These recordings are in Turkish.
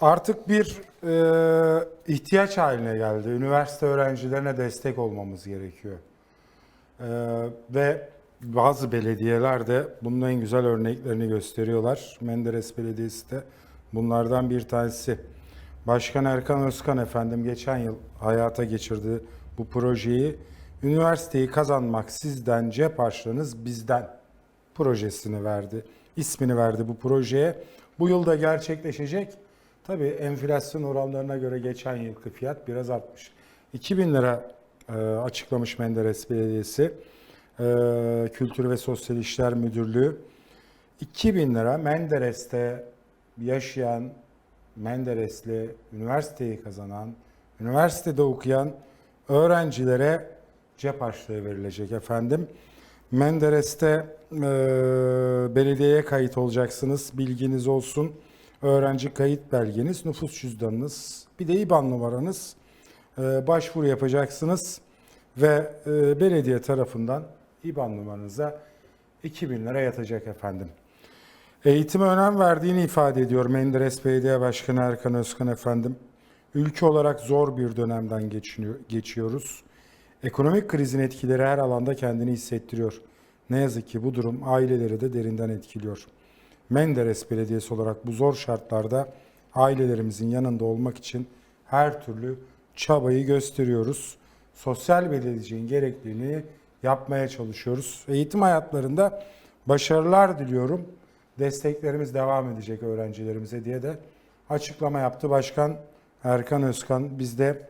artık bir e, ihtiyaç haline geldi. Üniversite öğrencilerine destek olmamız gerekiyor. E, ve bazı belediyeler de bunun en güzel örneklerini gösteriyorlar. Menderes Belediyesi de bunlardan bir tanesi. Başkan Erkan Özkan efendim geçen yıl hayata geçirdi bu projeyi. Üniversiteyi kazanmak sizden, cep harçlığınız bizden projesini verdi. ismini verdi bu projeye. Bu yılda gerçekleşecek. Tabii enflasyon oranlarına göre geçen yılki fiyat biraz artmış. 2000 lira e, açıklamış Menderes Belediyesi. E, Kültür ve Sosyal İşler Müdürlüğü. 2000 lira Menderes'te yaşayan, Menderes'li üniversiteyi kazanan, üniversitede okuyan öğrencilere cep harçlığı verilecek efendim. Menderes'te e, belediyeye kayıt olacaksınız. Bilginiz olsun. Öğrenci kayıt belgeniz, nüfus cüzdanınız, bir de IBAN numaranız. E, başvuru yapacaksınız ve e, belediye tarafından IBAN numaranıza 2000 lira yatacak efendim. Eğitime önem verdiğini ifade ediyor Menderes Belediye Başkanı Erkan Özkan efendim. Ülke olarak zor bir dönemden geçiyoruz. Ekonomik krizin etkileri her alanda kendini hissettiriyor. Ne yazık ki bu durum aileleri de derinden etkiliyor. Menderes Belediyesi olarak bu zor şartlarda ailelerimizin yanında olmak için her türlü çabayı gösteriyoruz. Sosyal belediyeciliğin gerekliliğini yapmaya çalışıyoruz. Eğitim hayatlarında başarılar diliyorum. Desteklerimiz devam edecek öğrencilerimize diye de açıklama yaptı Başkan Erkan Özkan. Biz de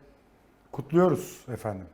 kutluyoruz efendim.